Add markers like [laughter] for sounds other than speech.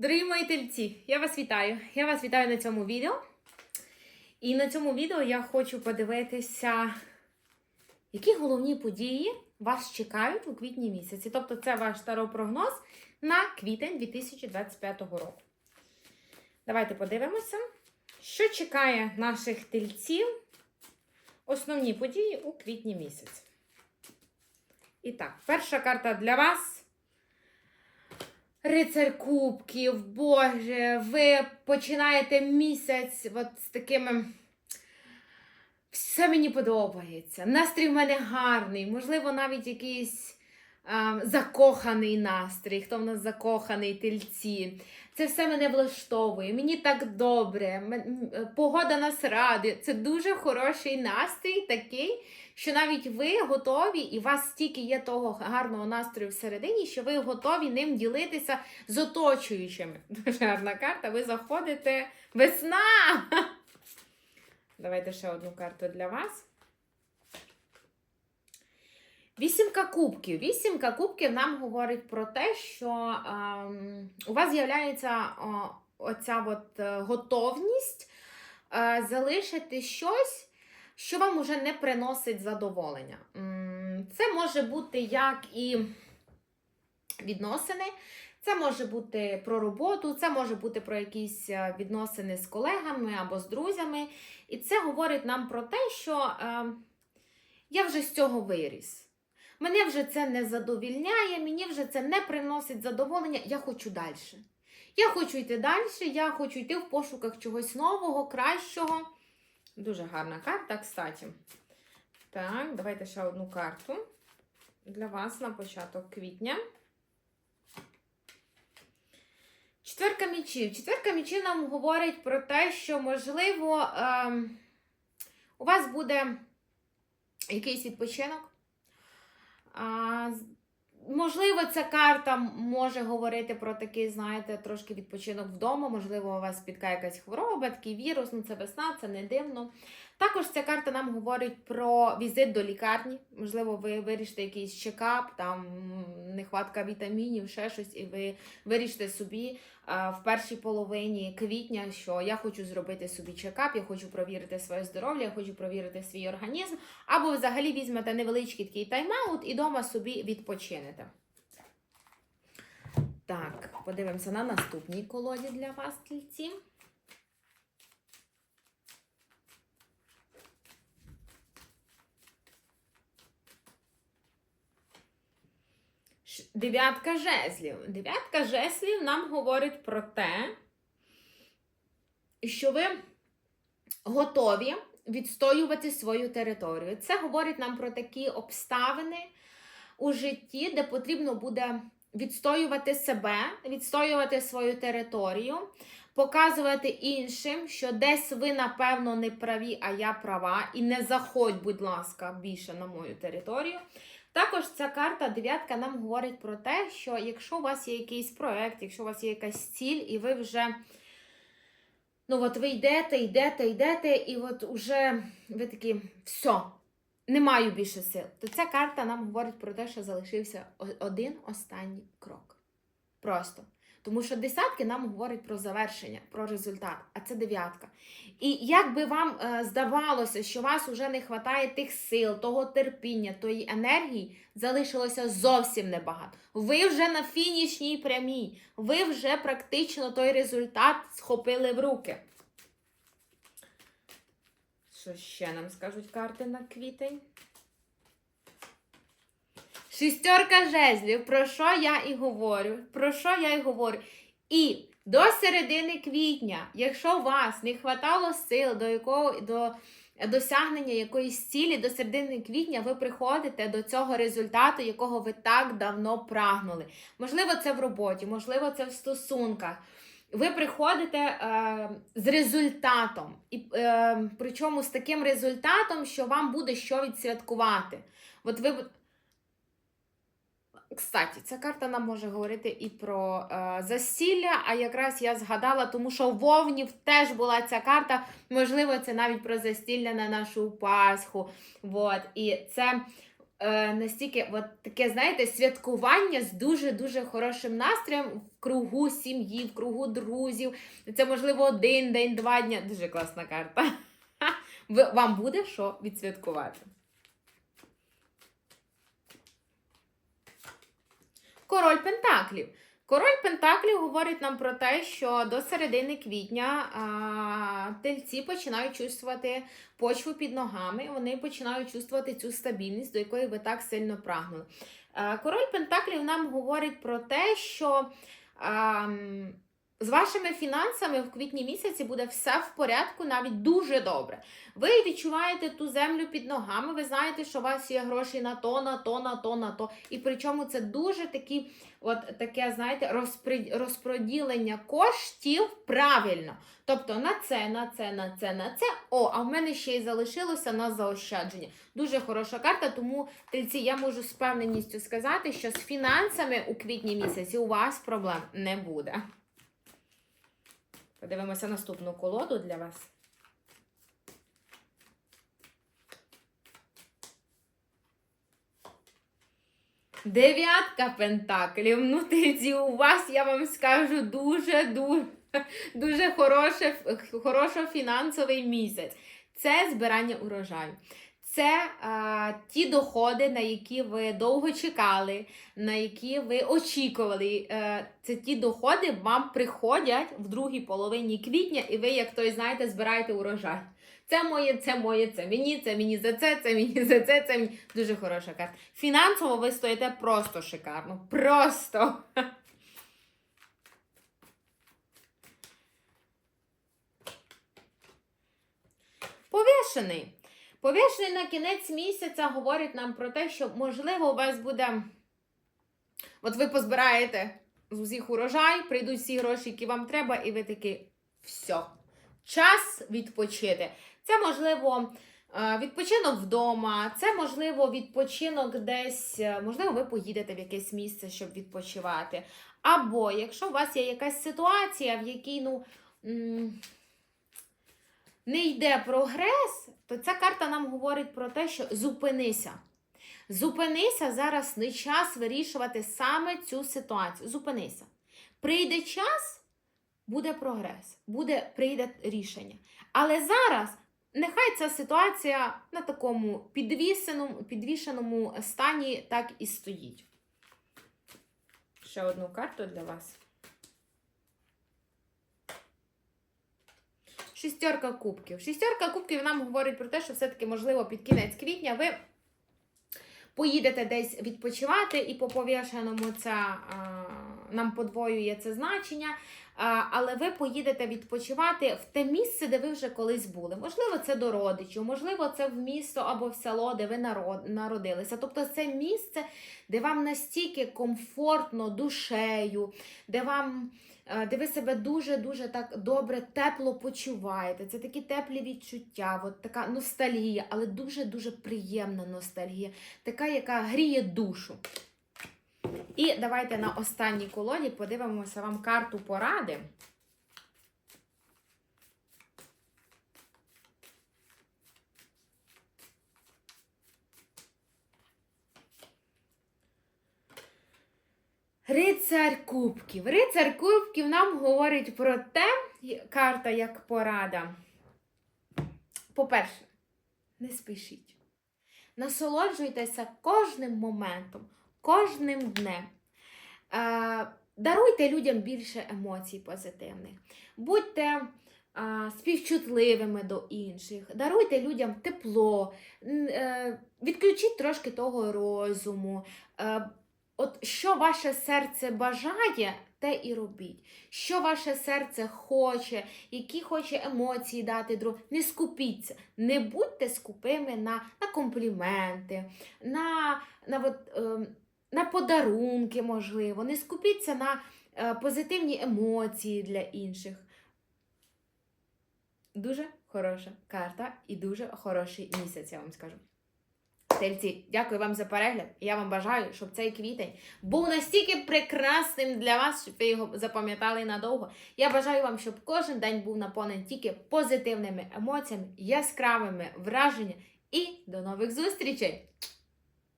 Дорогі мої тельці, я вас вітаю. Я вас вітаю на цьому відео. І на цьому відео я хочу подивитися, які головні події вас чекають у квітні місяці. Тобто, це ваш таропрогноз на квітень 2025 року. Давайте подивимося, що чекає наших тельців. Основні події у квітні місяці. І так, перша карта для вас. Рицар Кубків, Боже, ви починаєте місяць от з такими. Все мені подобається. Настрій в мене гарний, можливо, навіть якийсь закоханий настрій, хто в нас закоханий тельці. Це все мене влаштовує. Мені так добре. м- Погода нас радує. Це дуже хороший настрій, такий, що навіть ви готові, і у вас стільки є того гарного настрою всередині, що ви готові ним ділитися з оточуючими. [laughs] Дуже гарна карта. Ви заходите весна. [laughs] Давайте ще одну карту для вас. Вісімка кубків. Вісімка кубків нам говорить про те, що ем, у вас з'являється оця от, е, готовність е, залишити щось, що вам уже не приносить задоволення. Це може бути як і відносини, це може бути про роботу, це може бути про якісь е, відносини з колегами або з друзями. І це говорить нам про те, що е, я вже з цього виріс. Мене вже це не задовільняє, мені вже це не приносить задоволення, я хочу далі. Я хочу йти далі, я хочу йти в пошуках чогось нового, кращого. Дуже гарна карта, кстати. Так, давайте ще одну карту для вас на початок квітня. Четверка мічів. Четверка мічів нам говорить про те, що, можливо, ем, у вас буде якийсь відпочинок. Можливо, ця карта може говорити про такий, знаєте, трошки відпочинок вдома. Можливо, у вас спіткає якась хвороба, такий вірус, ну це весна, це не дивно. Також ця карта нам говорить про візит до лікарні. Можливо, ви вирішите якийсь чекап, там нехватка вітамінів, ще щось, і ви вирішите собі а, в першій половині квітня, що я хочу зробити собі чекап, я хочу провірити своє здоров'я, я хочу провірити свій організм, або взагалі візьмете невеличкий такий тайм-аут і вдома собі відпочинете. Так, подивимося на наступній колоді для вас, тільці. Дев'ятка жезлів. Дев'ятка жезлів нам говорить про те, що ви готові відстоювати свою територію. Це говорить нам про такі обставини у житті, де потрібно буде відстоювати себе, відстоювати свою територію, показувати іншим, що десь ви, напевно, не праві, а я права, і не заходь, будь ласка, більше на мою територію. Також ця карта дев'ятка нам говорить про те, що якщо у вас є якийсь проект, якщо у вас є якась ціль, і ви вже ну от ви йдете, йдете, йдете, і от уже ви такі, все, не маю більше сил, то ця карта нам говорить про те, що залишився один останній крок. Просто. Тому що десятки нам говорять про завершення, про результат, а це дев'ятка. І як би вам е, здавалося, що вас вже не вистачає тих сил, того терпіння, тої енергії, залишилося зовсім небагато. Ви вже на фінішній прямій, ви вже практично той результат схопили в руки. Що ще нам скажуть карти на квітень? Шістерка жезлів. Про що я і говорю? Про що я і говорю? І до середини квітня, якщо вас не хватало сил до якого до досягнення якоїсь цілі, до середини квітня ви приходите до цього результату, якого ви так давно прагнули. Можливо, це в роботі, можливо, це в стосунках. Ви приходите е, з результатом, і е, причому з таким результатом, що вам буде що відсвяткувати. От ви Кстати, ця карта нам може говорити і про е, засілля, а якраз я згадала, тому що Вовнів теж була ця карта. Можливо, це навіть про засілля на нашу Пасху. Вот. І це е, настільки от таке, знаєте, святкування з дуже-дуже хорошим настроєм в кругу сім'ї, в кругу друзів. Це, можливо, один день, два дня. Дуже класна карта. [laughs] Вам буде що відсвяткувати. Король Пентаклів. Король Пентаклів говорить нам про те, що до середини квітня а, тельці починають чувствувати почву під ногами, вони починають чувствувати цю стабільність, до якої ви так сильно прагнули. А, король Пентаклів нам говорить про те, що а, з вашими фінансами в квітні місяці буде все в порядку, навіть дуже добре. Ви відчуваєте ту землю під ногами, ви знаєте, що у вас є гроші на то, на то, на то, на то. І причому це дуже такі, от таке, знаєте, розподілення коштів правильно. Тобто на це, на це, на це, на це. О, а в мене ще й залишилося на заощадження. Дуже хороша карта, тому тельці, я можу з певненістю сказати, що з фінансами у квітні місяці у вас проблем не буде. Подивимося наступну колоду для вас. Дев'ятка пентаклів. Ну, тоді у вас, я вам скажу, дуже, дуже, хорошо фінансовий місяць. Це збирання урожаю. Це а, ті доходи, на які ви довго чекали, на які ви очікували. Е, це ті доходи вам приходять в другій половині квітня, і ви, як той, знаєте, збираєте урожай. Це моє, це моє, це мені, це мені за це, це мені за це, це мені. Дуже хороша карта. Фінансово ви стоїте просто шикарно. Просто. [laughs] Повішений. Повішений на кінець місяця говорить нам про те, що, можливо, у вас буде. От ви позбираєте з усіх урожай, прийдуть всі гроші, які вам треба, і ви такі все. Час відпочити. Це можливо е, відпочинок вдома, це можливо відпочинок десь, е, можливо, ви поїдете в якесь місце, щоб відпочивати. Або якщо у вас є якась ситуація, в якій ну, не йде прогрес, то ця карта нам говорить про те, що зупинися. Зупинися зараз не час вирішувати саме цю ситуацію. Зупинися. Прийде час, буде прогрес, буде, прийде рішення. Але зараз нехай ця ситуація на такому підвішеному, підвішеному стані так і стоїть. Ще одну карту для вас. Шістерка кубків. Шістерка кубків нам говорить про те, що все-таки, можливо, під кінець квітня ви поїдете десь відпочивати, і по повішеному це а, нам подвоює це значення. Але ви поїдете відпочивати в те місце, де ви вже колись були. Можливо, це до родичів, можливо, це в місто або в село, де ви народ, народилися. Тобто це місце, де вам настільки комфортно душею, де вам. Де ви себе дуже-дуже так добре, тепло почуваєте. Це такі теплі відчуття, от така ностальгія, але дуже-дуже приємна ностальгія, така, яка гріє душу. І давайте на останній колоді подивимося вам карту поради. Рицар Кубків. Рицар Кубків нам говорить про те, карта як порада. По-перше, не спішіть. Насолоджуйтеся кожним моментом, кожним днем. Е, даруйте людям більше емоцій позитивних. Будьте е, співчутливими до інших, даруйте людям тепло, е, відключіть трошки того розуму. Е, От що ваше серце бажає, те і робіть. Що ваше серце хоче, які хоче емоції дати другу. Не скупіться, не будьте скупими на, на компліменти, на, на, от, ем, на подарунки, можливо. Не скупіться на е, позитивні емоції для інших. Дуже хороша карта і дуже хороший місяць, я вам скажу. Тельці, дякую вам за перегляд. Я вам бажаю, щоб цей квітень був настільки прекрасним для вас, щоб ви його запам'ятали надовго. Я бажаю вам, щоб кожен день був наповнений тільки позитивними емоціями, яскравими враженнями. І до нових зустрічей!